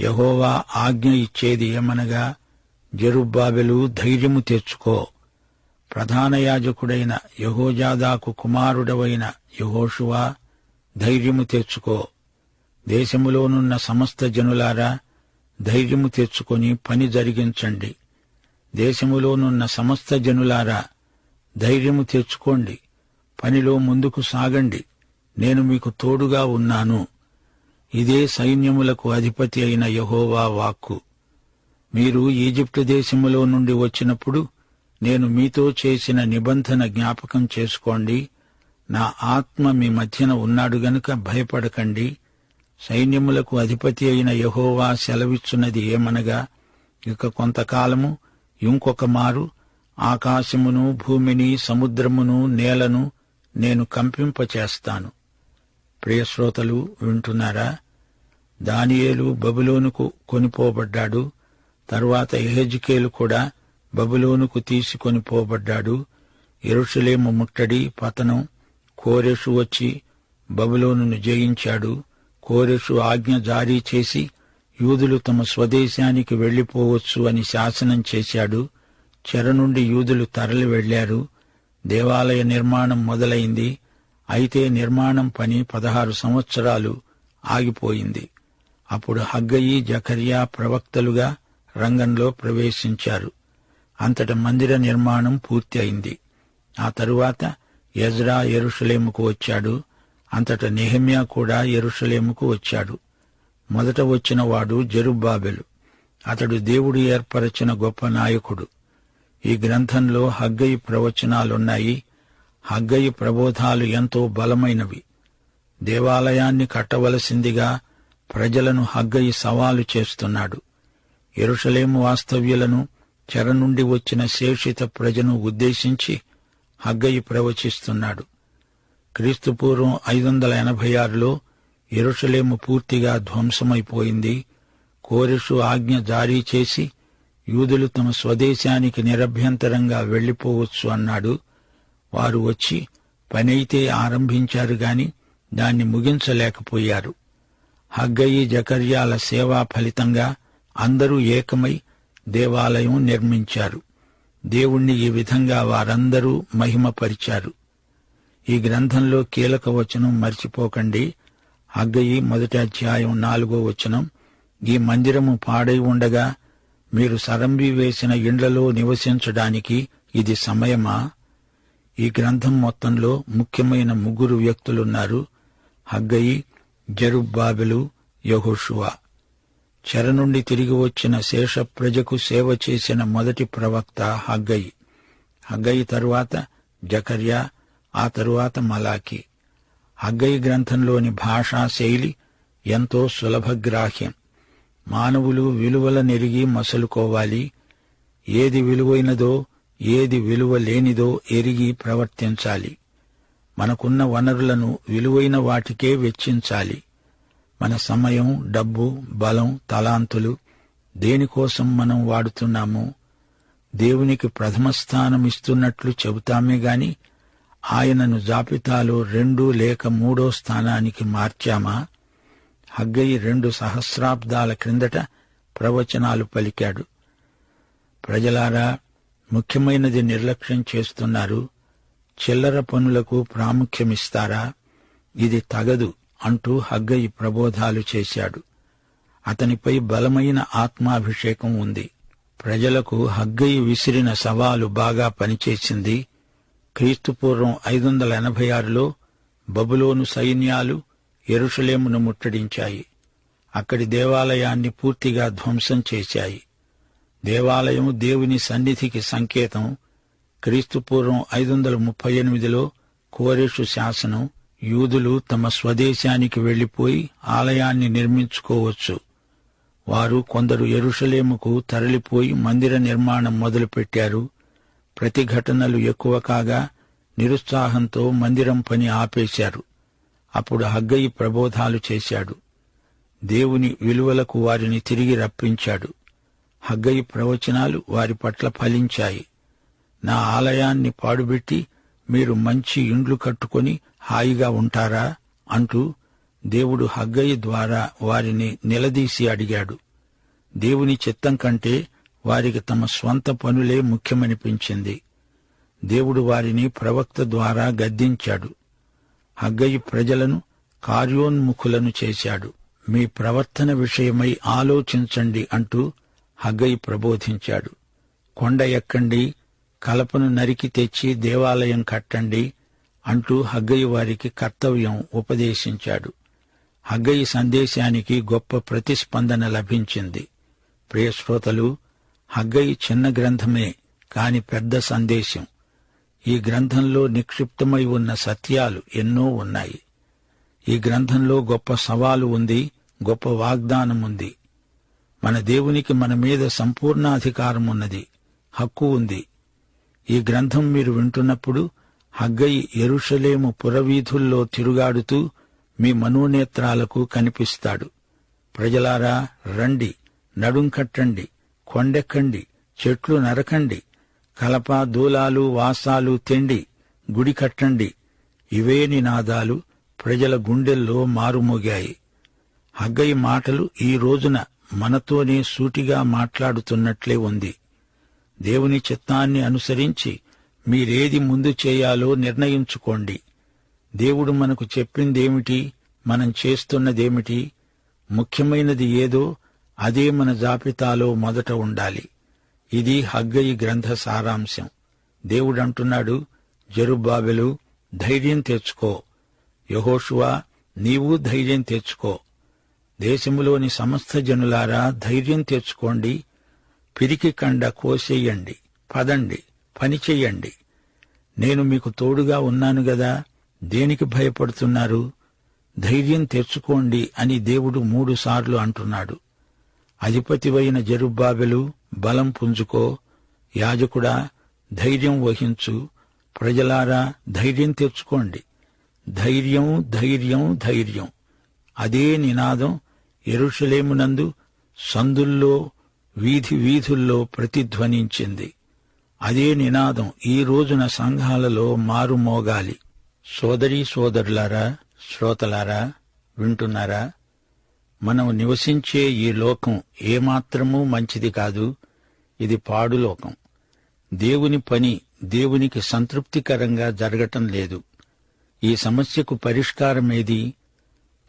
యహోవా ఆజ్ఞ ఇచ్చేది ఏమనగా జరుబ్బాబెలు ధైర్యము తెచ్చుకో ప్రధాన యాజకుడైన యహోజాదాకు కుమారుడవైన యహోషువా ధైర్యము తెచ్చుకో దేశములోనున్న సమస్త జనులారా ధైర్యము తెచ్చుకొని పని జరిగించండి. దేశములోనున్న సమస్త జనులారా ధైర్యము తెచ్చుకోండి పనిలో ముందుకు సాగండి. నేను మీకు తోడుగా ఉన్నాను. ఇదే సైన్యములకు అధిపతి అయిన యహోవా వాక్కు. మీరు ఈజిప్టు దేశములో నుండి వచ్చినప్పుడు నేను మీతో చేసిన నిబంధన జ్ఞాపకం చేసుకోండి. నా ఆత్మ మీ మధ్యన ఉన్నాడు గనుక భయపడకండి. సైన్యములకు అధిపతి అయిన యహోవా సెలవిచ్చున్నది ఏమనగా ఇక కొంతకాలము ఇంకొక మారు ఆకాశమును భూమిని సముద్రమును నేలను నేను కంపింపచేస్తాను. ప్రియశ్రోతలు వింటున్నారా? దానియేలు బబులోనుకు కొనిపోబడ్డాడు. తరువాత ఎహెజ్కేలు కూడా బబులోనుకు తీసుకొని పోబడ్డాడు ఎరుషులేము ముట్టడి పతనం కోరెషు వచ్చి బబులోనును జయించాడు. కోరెషు ఆజ్ఞ జారీ చేసి యూదులు తమ స్వదేశానికి వెళ్ళిపోవచ్చు అని శాసనం చేశాడు. చెర నుండి యూదులు తరలి వెళ్ళారు దేవాలయ నిర్మాణం మొదలైంది. అయితే నిర్మాణం పని పదహారు సంవత్సరాలు ఆగిపోయింది. అప్పుడు హగ్గయి జకర్యా ప్రవక్తలుగా రంగంలో ప్రవేశించారు. అంతట మందిర నిర్మాణం పూర్తి అయింది ఆ తరువాత యజ్రా ఎరుషలేముకు వచ్చాడు. అంతట నెహమ్యా కూడా ఎరుషలేముకు వచ్చాడు. మొదట వచ్చిన వాడు జరుబ్బాబెలు. అతడు దేవుడు ఏర్పరచిన గొప్ప నాయకుడు. ఈ గ్రంథంలో హగ్గయి ప్రవచనాలున్నాయి. హగ్గయి ప్రబోధాలు ఎంతో బలమైనవి. దేవాలయాన్ని కట్టవలసిందిగా ప్రజలను హగ్గయి సవాలు చేస్తున్నాడు. ఎరుషలేము వాస్తవ్యులను చెర నుండి వచ్చిన శేషిత ప్రజను ఉద్దేశించి హగ్గయి ప్రవచిస్తున్నాడు. క్రీస్తుపూర్వం ఐదు వందల ఎనభై ఆరులో ఎరుషలేము పూర్తిగా ధ్వంసమైపోయింది. కోరిషు ఆజ్ఞ జారీ చేసి యూదులు తమ స్వదేశానికి నిరభ్యంతరంగా వెళ్ళిపోవచ్చు అన్నాడు. వారు వచ్చి పనైతే ఆరంభించారు గాని దాన్ని ముగించలేకపోయారు. హగ్గయి జకర్యాల సేవా ఫలితంగా అందరూ ఏకమై దేవాలయం నిర్మించారు. దేవుణ్ణి ఈ విధంగా వారందరూ మహిమపరిచారు. ఈ గ్రంథంలో కీలక వచనం మర్చిపోకండి. హగ్గయి మొదటి అధ్యాయం నాలుగో వచనం ఈ మందిరము పాడై ఉండగా మీరు సరంబి వేసిన ఇండ్లలో నివసించడానికి ఇది సమయమా? ఈ గ్రంథం మొత్తంలో ముఖ్యమైన ముగ్గురు వ్యక్తులున్నారు హగ్గయి జరుబ్బాబెలు యహోషువా. చెర నుండి తిరిగి వచ్చిన శేష ప్రజకు సేవ చేసిన మొదటి ప్రవక్త హగ్గయి. హగ్గయి తరువాత జకర్యా ఆ తరువాత మలాకి హగ్గయి గ్రంథంలోని భాషా శైలి ఎంతో సులభగ్రాహ్యం మానవులు విలువల నెరిగి మసలుకోవాలి. ఏది విలువైనదో ఏది విలువ లేనిదో ఎరిగి ప్రవర్తించాలి. మనకున్న వనరులను విలువైన వాటికే వెచ్చించాలి. మన సమయం డబ్బు బలం తలాంతులు దేనికోసం మనం వాడుతున్నాము? దేవునికి ప్రథమ స్థానం ఇస్తున్నట్లు చెబుతామే గాని ఆయనను జాబితాలో రెండు లేక మూడో స్థానానికి మార్చామా? హగ్గయి రెండు సహస్రాబ్దాల క్రిందట ప్రవచనాలు పలికాడు. ప్రజలారా ముఖ్యమైనది నిర్లక్ష్యం చేస్తున్నారు. చిల్లర పనులకు ప్రాముఖ్యమిస్తారా? ఇది తగదు అంటూ హగ్గయి ప్రబోధాలు చేశాడు. అతనిపై బలమైన ఆత్మాభిషేకం ఉంది. ప్రజలకు హగ్గయి విసిరిన సవాలు బాగా పనిచేసింది. క్రీస్తుపూర్వం ఐదు వందల ఎనభై ఆరులో బబులోను సైన్యాలు ఎరుషలేమును ముట్టడించాయి. అక్కడి దేవాలయాన్ని పూర్తిగా ధ్వంసం చేశాయి. దేవాలయం దేవుని సన్నిధికి సంకేతం క్రీస్తుపూర్వం ఐదు వందల ముప్పై ఎనిమిదిలో కోరేషు శాసనం యూదులు తమ స్వదేశానికి వెళ్ళిపోయి ఆలయాన్ని నిర్మించుకోవచ్చు. వారు కొందరు ఎరుషలేముకు తరలిపోయి మందిర నిర్మాణం మొదలుపెట్టారు. ప్రతిఘటనలు ఎక్కువ కాగా నిరుత్సాహంతో మందిరం పని ఆపేశారు. అప్పుడు హగ్గయి ప్రబోధాలు చేశాడు. దేవుని విలువలకు వారిని తిరిగి రప్పించాడు. హగ్గయి ప్రవచనాలు వారి పట్ల ఫలించాయి. నా ఆలయాన్ని పాడుబెట్టి మీరు మంచి ఇండ్లు కట్టుకొని హాయిగా ఉంటారా? అంటూ దేవుడు హగ్గయి ద్వారా వారిని నిలదీసి అడిగాడు. దేవుని చిత్తం కంటే వారికి తమ స్వంత పనులే ముఖ్యమనిపించింది. దేవుడు వారిని ప్రవక్త ద్వారా గద్దించాడు. హగ్గయి ప్రజలను కార్యోన్ముఖులను చేశాడు. మీ ప్రవర్తన విషయమై ఆలోచించండి అంటూ హగ్గయి ప్రబోధించాడు. కొండ ఎక్కండి కలపను నరికి తెచ్చి దేవాలయం కట్టండి అంటూ హగ్గయి వారికి కర్తవ్యం ఉపదేశించాడు. హగ్గయి సందేశానికి గొప్ప ప్రతిస్పందన లభించింది. ప్రియశ్రోతలు హగ్గయి చిన్న గ్రంథమే కాని పెద్ద సందేశం. ఈ గ్రంథంలో నిక్షిప్తమై ఉన్న సత్యాలు ఎన్నో ఉన్నాయి. ఈ గ్రంథంలో గొప్ప సవాలు ఉంది గొప్ప వాగ్దానం ఉంది మన దేవునికి మన మీద సంపూర్ణాధికారం ఉన్నది హక్కు ఉంది. ఈ గ్రంథం మీరు వింటున్నప్పుడు హగ్గయి ఎరుషలేము పురవీధుల్లో తిరుగాడుతూ మీ మనోనేత్రాలకు కనిపిస్తాడు. ప్రజలారా రండి నడుం కట్టండి కొండెక్కండి చెట్లు నరకండి కలప దూలాలు వాసాలు తెండి గుడి కట్టండి. ఇవే నినాదాలు ప్రజల గుండెల్లో మారుమోగాయి. హగ్గయి మాటలు ఈ రోజున మనతోనే సూటిగా మాట్లాడుతున్నట్లే ఉంది. దేవుని చిత్తాన్ని అనుసరించి మీరేది ముందు చేయాలో నిర్ణయించుకోండి. దేవుడు మనకు చెప్పిందేమిటి? మనం చేస్తున్నదేమిటి? ముఖ్యమైనది ఏదో అదే మన జాబితాలో మొదట ఉండాలి. ఇది హగ్గయి గ్రంథ సారాంశం. దేవుడంటున్నాడు జరుబాబెలు ధైర్యం తెచ్చుకో. యహోషువా నీవు ధైర్యం తెచ్చుకో. దేశములోని సమస్త జనులారా ధైర్యం తెచ్చుకోండి. పిరికి కండ కోసేయండి. పదండి. పని చెయ్యండి నేను మీకు తోడుగా ఉన్నాను గదా. దేనికి భయపడుతున్నారు? ధైర్యం తెచ్చుకోండి అని దేవుడు మూడుసార్లు అంటున్నాడు. అధిపతివైన జరుబ్బాబెలు బలం పుంజుకో యాజకుడా ధైర్యం వహించు. ప్రజలారా ధైర్యం తెచ్చుకోండి. ధైర్యం ధైర్యం ధైర్యం. అదే నినాదం ఎరుషలేమునందు సందుల్లో వీధి వీధుల్లో ప్రతిధ్వనించింది. అదే నినాదం ఈ రోజున సంఘాలలో మారుమోగాలి. సోదరీ సోదరులారా శ్రోతలారా వింటున్నారా? మనం నివసించే ఈ లోకం ఏమాత్రమూ మంచిది కాదు. ఇది పాడులోకం. దేవుని పని దేవునికి సంతృప్తికరంగా జరగటం లేదు. ఈ సమస్యకు పరిష్కారమేది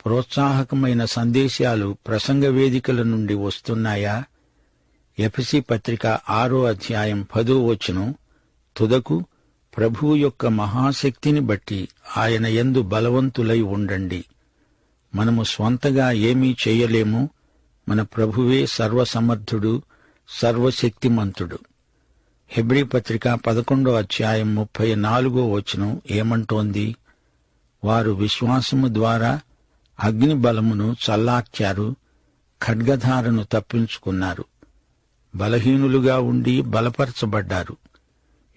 ప్రోత్సాహకమైన సందేశాలు ప్రసంగ వేదికల నుండి వస్తున్నాయా? ఎఫ్సి పత్రిక ఆరో అధ్యాయం పదో వచనం తుదకు ప్రభువు యొక్క మహాశక్తిని బట్టి ఆయన ఎందు బలవంతులై ఉండండి. మనము స్వంతగా ఏమీ చేయలేము. మన ప్రభువే సర్వసమర్థుడు సర్వశక్తిమంతుడు. హెబ్రి పత్రిక పదకొండో అధ్యాయం ముప్పై నాలుగో వచనం ఏమంటోంది? వారు విశ్వాసము ద్వారా అగ్ని బలమును చల్లార్చారు ఖడ్గధారను తప్పించుకున్నారు. బలహీనులుగా ఉండి బలపరచబడ్డారు.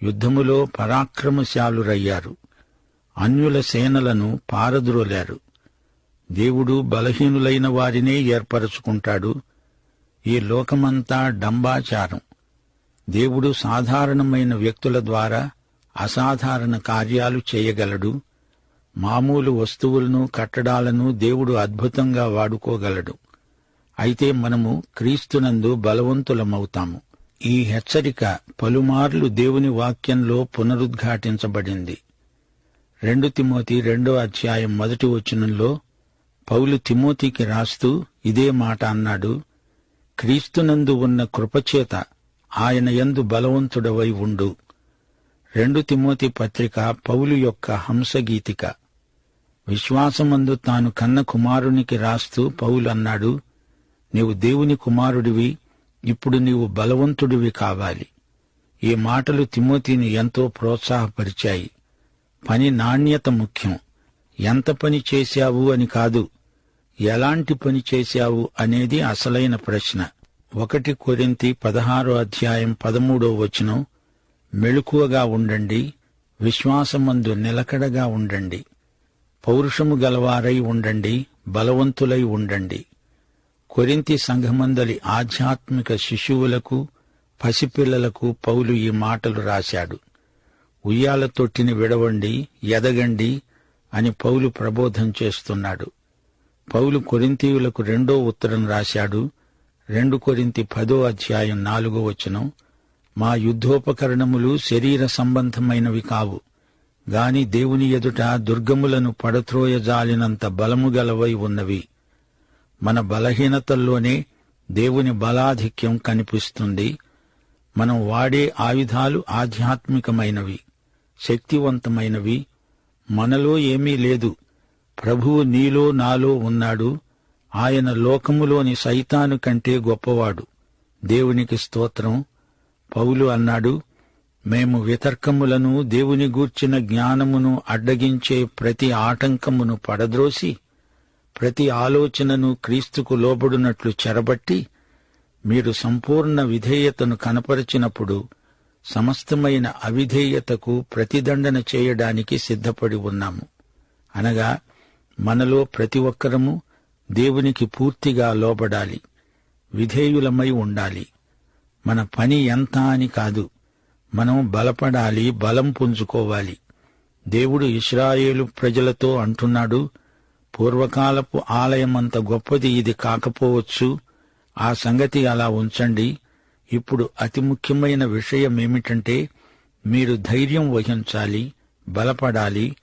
యుద్ధములో పరాక్రమశాలురయ్యారు. అన్యుల సేనలను పారద్రోలారు. దేవుడు బలహీనులైన వారినే ఏర్పరచుకుంటాడు. ఈ లోకమంతా డంబాచారం. దేవుడు సాధారణమైన వ్యక్తుల ద్వారా అసాధారణ కార్యాలు చేయగలడు. మామూలు వస్తువులను కట్టడాలను దేవుడు అద్భుతంగా వాడుకోగలడు. అయితే మనము క్రీస్తునందు బలవంతులమవుతాము. ఈ హెచ్చరిక పలుమార్లు దేవుని వాక్యంలో పునరుద్ఘాటించబడింది. రెండు తిమోతి రెండో అధ్యాయం మొదటి వచనంలో పౌలు తిమోతికి రాస్తూ ఇదే మాట అన్నాడు క్రీస్తునందు ఉన్న కృపచేత ఆయన యందు బలవంతుడవై ఉండు. రెండు తిమోతి పత్రిక పౌలు యొక్క హంసగీతిక. విశ్వాసమందు తాను కన్న కుమారునికి రాస్తూ పౌలు అన్నాడు నీవు దేవుని కుమారుడివి ఇప్పుడు నీవు బలవంతుడివి కావాలి. ఈ మాటలు తిమోతిని ఎంతో ప్రోత్సాహపరిచాయి. పని నాణ్యత ముఖ్యం. ఎంత పని చేశావు అని కాదు ఎలాంటి పని చేశావు అనేది అసలైన ప్రశ్న. ఒకటి కొరింతి పదహారో అధ్యాయం పదమూడో వచనం మెళుకువగా ఉండండి విశ్వాసమందు నిలకడగా ఉండండి. పౌరుషము గలవారై ఉండండి బలవంతులై ఉండండి. కొరింతి సంఘమందలి ఆధ్యాత్మిక శిశువులకు పసిపిల్లలకు పౌలు ఈ మాటలు రాశాడు. ఉయ్యాల తొట్టిని విడవండి ఎదగండి అని పౌలు ప్రబోధం చేస్తున్నాడు. పౌలు కొరింతీయులకు రెండో ఉత్తరం రాశాడు. రెండు కొరింతి పదో అధ్యాయం నాలుగో వచనం మా యుద్ధోపకరణములు శరీర సంబంధమైనవి కావు. గాని దేవుని ఎదుట దుర్గములను పడత్రోయజాలినంత బలము గలవై ఉన్నవి. మన బలహీనతల్లోనే దేవుని బలాధిక్యం కనిపిస్తుంది. మనం వాడే ఆయుధాలు ఆధ్యాత్మికమైనవి శక్తివంతమైనవి. మనలో ఏమీ లేదు. ప్రభువు నీలో నాలో ఉన్నాడు. ఆయన లోకములోని సైతాను కంటే గొప్పవాడు. దేవునికి స్తోత్రం. పౌలు అన్నాడు మేము వితర్కములను దేవుని గూర్చిన జ్ఞానమును అడ్డగించే ప్రతి ఆటంకమును పడద్రోసి ప్రతి ఆలోచనను క్రీస్తుకు లోబడినట్లు చెరబట్టి మీరు సంపూర్ణ విధేయతను కనపరిచినప్పుడు సమస్తమైన అవిధేయతకు ప్రతిదండన చేయడానికి సిద్ధపడి ఉన్నాము. అనగా మనలో ప్రతి ఒక్కరము దేవునికి పూర్తిగా లోబడాలి విధేయులమై ఉండాలి. మన పని ఎంత అని కాదు. మనం బలపడాలి బలం పుంజుకోవాలి. దేవుడు ఇస్రాయేలు ప్రజలతో అంటున్నాడు పూర్వకాలపు ఆలయమంత గొప్పది ఇది కాకపోవచ్చు ఆ సంగతి అలా ఉంచండి. ఇప్పుడు అతి ముఖ్యమైన విషయం ఏమిటంటే మీరు ధైర్యం వహించాలి బలపడాలి.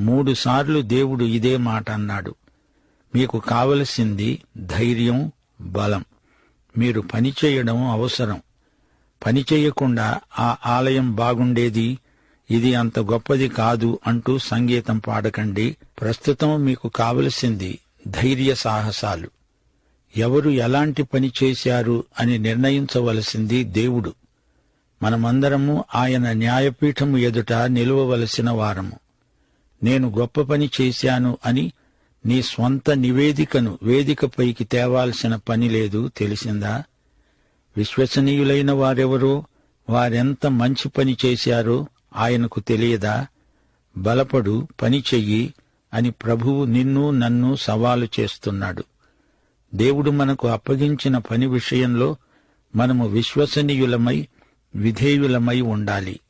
మూడుసార్లు దేవుడు ఇదే మాట అన్నాడు. మీకు కావలసింది ధైర్యం బలం. మీరు పని చేయడం అవసరం. పని చేయకుండా ఆ ఆలయం బాగుండేది? ఇది అంత గొప్పది కాదు అంటూ సంగీతం పాడకండి. ప్రస్తుతం మీకు కావలసింది ధైర్య సాహసాలు. ఎవరు ఎలాంటి పని చేశారు అని నిర్ణయించవలసింది దేవుడు. మనమందరము ఆయన న్యాయపీఠము ఎదుట నిలువవలసిన వారము. నేను గొప్ప పని చేశాను అని నీ స్వంత నివేదికను వేదికపైకి తేవాల్సిన పని లేదు తెలిసిందా? విశ్వసనీయులైన వారెవరో? వారెంత మంచి పని చేశారో ఆయనకు తెలియదా? బలపడు పని చెయ్యి అని ప్రభువు నిన్ను నన్ను సవాలు చేస్తున్నాడు. దేవుడు మనకు అప్పగించిన పని విషయంలో మనము విశ్వసనీయులమై విధేయులమై ఉండాలి.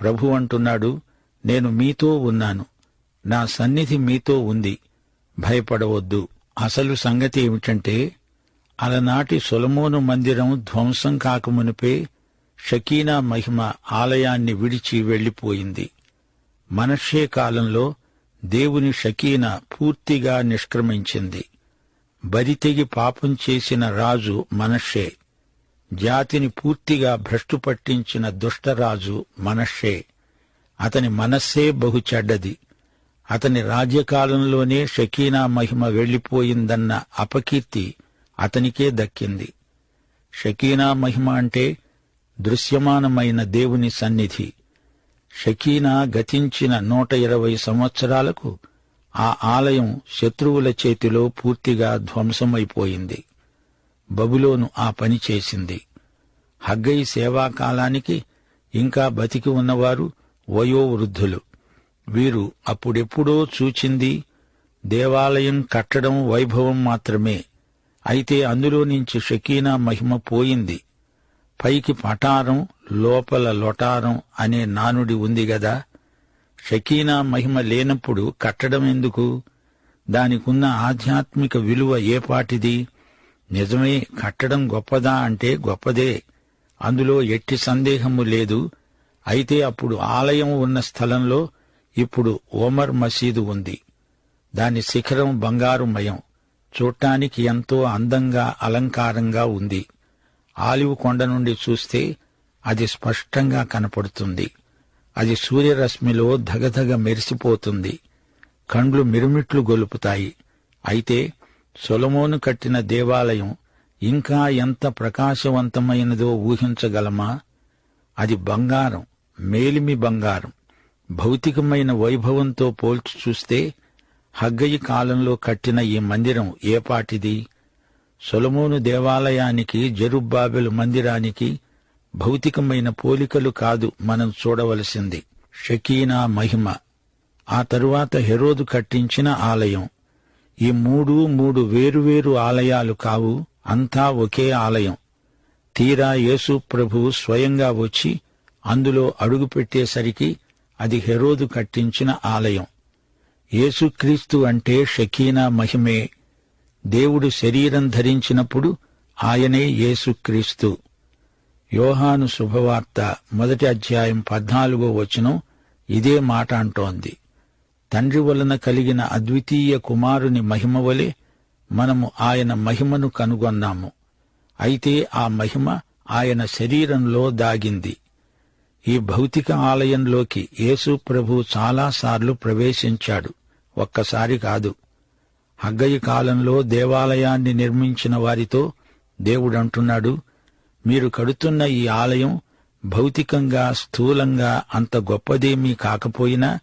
ప్రభు అంటున్నాడు నేను మీతో ఉన్నాను. నా సన్నిధి మీతో ఉంది. భయపడవద్దు. అసలు సంగతి ఏమిటంటే అలనాటి సొలమోను మందిరం ధ్వంసం కాకమునిపే షకీనా మహిమ ఆలయాన్ని విడిచి వెళ్ళిపోయింది మనషే కాలంలో దేవుని షకీన పూర్తిగా నిష్క్రమించింది. బరితెగి పాపం చేసిన రాజు మనషే జాతిని పూర్తిగా భ్రష్టు పట్టించిన దుష్టరాజు మనషే అతని మనస్సే బహు చెడ్డది. అతని రాజ్యకాలంలోనే షకీనా మహిమ వెళ్ళిపోయిందన్న అపకీర్తి అతనికే దక్కింది. షకీనా మహిమ అంటే దృశ్యమానమైన దేవుని సన్నిధి. షకీనా గతించిన నూట ఇరవై సంవత్సరాలకు ఆ ఆలయం శత్రువుల చేతిలో పూర్తిగా ధ్వంసమైపోయింది. బబులోను ఆ పని చేసింది. హగ్గై సేవాకాలానికి ఇంకా బతికి ఉన్నవారు వయోవృద్ధులు. వీరు అప్పుడెప్పుడో చూచింది దేవాలయం కట్టడం వైభవం మాత్రమే. అయితే అందులో నుంచి షకీనా మహిమ పోయింది. పైకి పటారం లోపల లొటారం అనే నానుడి ఉంది గదా. షకీనా మహిమ లేనప్పుడు కట్టడం ఎందుకు? దానికున్న ఆధ్యాత్మిక విలువ ఏపాటిది నిజమే కట్టడం గొప్పదా అంటే గొప్పదే. అందులో ఎట్టి సందేహము లేదు. అయితే అప్పుడు ఆలయం ఉన్న స్థలంలో ఇప్పుడు ఓమర్ మసీదు ఉంది. దాని శిఖరం బంగారుమయం. చూడటానికి ఎంతో అందంగా అలంకారంగా ఉంది. ఆలివ్ కొండ నుండి చూస్తే అది స్పష్టంగా కనపడుతుంది. అది సూర్యరశ్మిలో ధగధగ మెరిసిపోతుంది. కండ్లు మిరుమిట్లు గొలుపుతాయి. అయితే సొలమోను కట్టిన దేవాలయం ఇంకా ఎంత ప్రకాశవంతమైనదో ఊహించగలమా? అది బంగారం మేలిమి బంగారం. భౌతికమైన వైభవంతో పోల్చి చూస్తే హగ్గయి కాలంలో కట్టిన ఈ మందిరం ఏపాటిది సొలమోను దేవాలయానికి జరుబ్బాబెలు మందిరానికి భౌతికమైన పోలికలు కాదు మనం చూడవలసింది. షకీనా మహిమ. ఆ తరువాత హెరోదు కట్టించిన ఆలయం. ఈ మూడు మూడు వేరువేరు ఆలయాలు కావు అంతా ఒకే ఆలయం. తీరా యేసు ప్రభువు స్వయంగా వచ్చి అందులో అడుగుపెట్టేసరికి అది హెరోదు కట్టించిన ఆలయం. యేసుక్రీస్తు అంటే షకీనా మహిమే. దేవుడు శరీరం ధరించినప్పుడు ఆయనే యేసుక్రీస్తు. యోహాను శుభవార్త మొదటి అధ్యాయం పద్నాలుగో వచనం ఇదే మాట అంటోంది. తండ్రి వలన కలిగిన అద్వితీయ కుమారుని మహిమ వలె మనము ఆయన మహిమను కనుగొన్నాము. అయితే ఆ మహిమ ఆయన శరీరంలో దాగింది. ఈ భౌతిక ఆలయంలోకి యేసు ప్రభు చాలాసార్లు ప్రవేశించాడు. ఒక్కసారి కాదు. హగ్గయి కాలంలో దేవాలయాన్ని నిర్మించిన వారితో దేవుడంటున్నాడు మీరు కడుతున్న ఈ ఆలయం భౌతికంగా స్థూలంగా అంత గొప్పదేమీ కాకపోయినా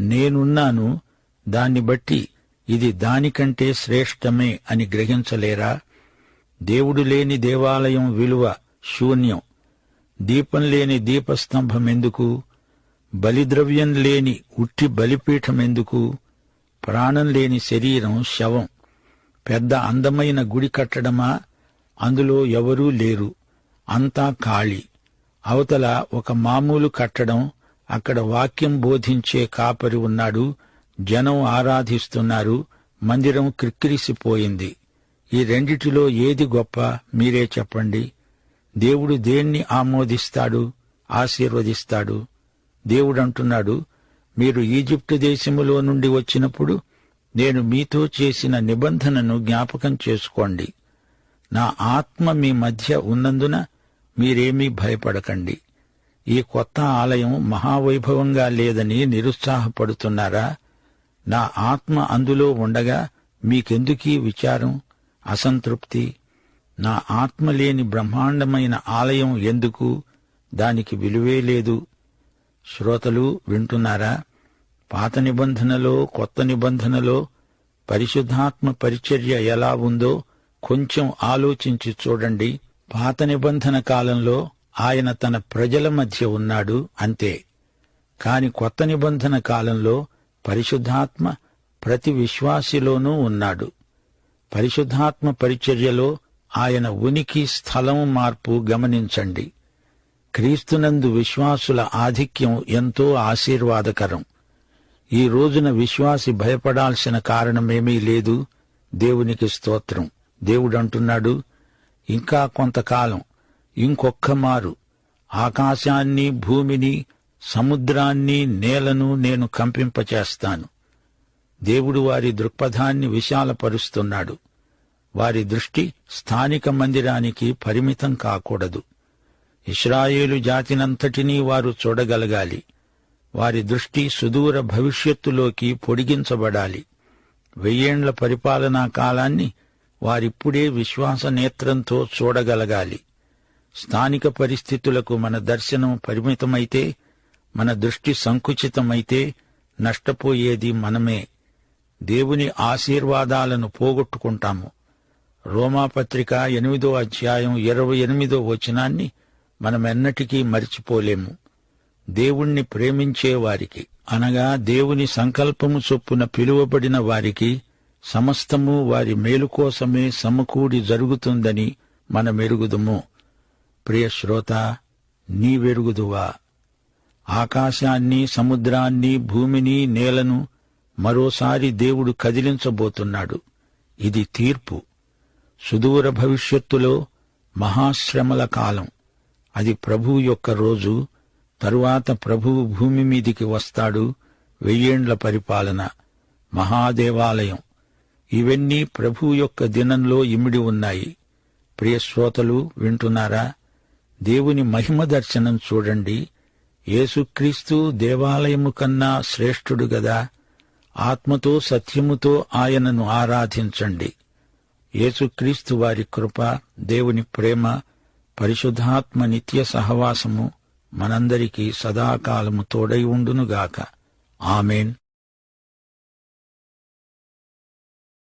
నేనున్నాను దాన్ని బట్టి ఇది దానికంటే శ్రేష్టమే అని గ్రహించలేరా? దేవుడు లేని దేవాలయం విలువ శూన్యం. దీపం లేని దీపస్తంభమెందుకు బలిద్రవ్యం లేని ఉట్టి బలిపీఠం ఎందుకు? ప్రాణం లేని శరీరం శవం. పెద్ద అందమైన గుడి కట్టడమా? అందులో ఎవరూ లేరు. అంతా ఖాళీ. అవతల ఒక మామూలు కట్టడం అక్కడ వాక్యం బోధించే కాపరి ఉన్నాడు. జనం ఆరాధిస్తున్నారు. మందిరం క్రిక్కిరిసిపోయింది. ఈ రెండిటిలో ఏది గొప్ప మీరే చెప్పండి. దేవుడు దేన్ని ఆమోదిస్తాడు? ఆశీర్వదిస్తాడు. దేవుడంటున్నాడు మీరు ఈజిప్టు దేశములో నుండి వచ్చినప్పుడు నేను మీతో చేసిన నిబంధనను జ్ఞాపకం చేసుకోండి. నా ఆత్మ మీ మధ్య ఉన్నందున మీరేమీ భయపడకండి. ఈ కొత్త ఆలయం మహావైభవంగా లేదని నిరుత్సాహపడుతున్నారా? నా ఆత్మ అందులో ఉండగా మీకెందుకీ విచారం అసంతృప్తి? నా ఆత్మ లేని బ్రహ్మాండమైన ఆలయం ఎందుకు? దానికి విలువే లేదు. శ్రోతలు వింటున్నారా? పాత నిబంధనలో కొత్త నిబంధనలో పరిశుద్ధాత్మ పరిచర్య ఎలా ఉందో కొంచెం ఆలోచించి చూడండి. పాత నిబంధన కాలంలో ఆయన తన ప్రజల మధ్య ఉన్నాడు అంతే. కాని కొత్త నిబంధన కాలంలో పరిశుద్ధాత్మ ప్రతి విశ్వాసిలోనూ ఉన్నాడు. పరిశుద్ధాత్మ పరిచర్యలో ఆయన ఉనికి స్థలం మార్పు గమనించండి. క్రీస్తునందు విశ్వాసుల ఆధిక్యం ఎంతో ఆశీర్వాదకరం. ఈ రోజున విశ్వాసి భయపడాల్సిన కారణమేమీ లేదు. దేవునికి స్తోత్రం. దేవుడంటున్నాడు ఇంకా కొంతకాలం ఇంకొక్క మారు. ఆకాశాన్ని భూమిని సముద్రాన్ని నేలను నేను కంపింపచేస్తాను. దేవుడు వారి దృక్పథాన్ని విశాలపరుస్తున్నాడు. వారి దృష్టి స్థానిక మందిరానికి పరిమితం కాకూడదు. ఇస్రాయేలు జాతినంతటినీ వారు చూడగలగాలి. వారి దృష్టి సుదూర భవిష్యత్తులోకి పొడిగించబడాలి. వెయ్యేండ్ల పరిపాలనా కాలాన్ని వారిప్పుడే విశ్వాస నేత్రంతో చూడగలగాలి. స్థానిక పరిస్థితులకు మన దర్శనం పరిమితమైతే మన దృష్టి సంకుచితమైతే నష్టపోయేది మనమే. దేవుని ఆశీర్వాదాలను పోగొట్టుకుంటాము. రోమాపత్రిక ఎనిమిదో అధ్యాయం ఇరవై ఎనిమిదో వచనాన్ని మనమెన్నటికీ మరిచిపోలేము. దేవుణ్ణి ప్రేమించే వారికి అనగా దేవుని సంకల్పము చొప్పున పిలువబడిన వారికి సమస్తము వారి మేలు కోసమే సమకూడి జరుగుతుందని మనమెరుగుదుము. ప్రియశ్రోత నీవెరుగుదువా? ఆకాశాన్ని సముద్రాన్ని భూమిని నేలను మరోసారి దేవుడు కదిలించబోతున్నాడు. ఇది తీర్పు. సుదూర భవిష్యత్తులో మహాశ్రమల కాలం. అది ప్రభువు యొక్క రోజు. తరువాత ప్రభువు భూమి మీదికి వస్తాడు వెయ్యేండ్ల పరిపాలన మహాదేవాలయం. ఇవన్నీ ప్రభువు యొక్క దినంలో ఇమిడి ఉన్నాయి. ప్రియశ్రోతలు వింటున్నారా? దేవుని మహిమ దర్శనం చూడండి. యేసుక్రీస్తు దేవాలయము కన్నా శ్రేష్ఠుడు గదా. ఆత్మతో సత్యముతో ఆయనను ఆరాధించండి. యేసుక్రీస్తు వారి కృప దేవుని ప్రేమ పరిశుద్ధాత్మ నిత్య సహవాసము మనందరికీ సదాకాలము తోడై ఉండునుగాక. ఆమెన్.